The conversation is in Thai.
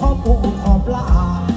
ขอปูขอบลา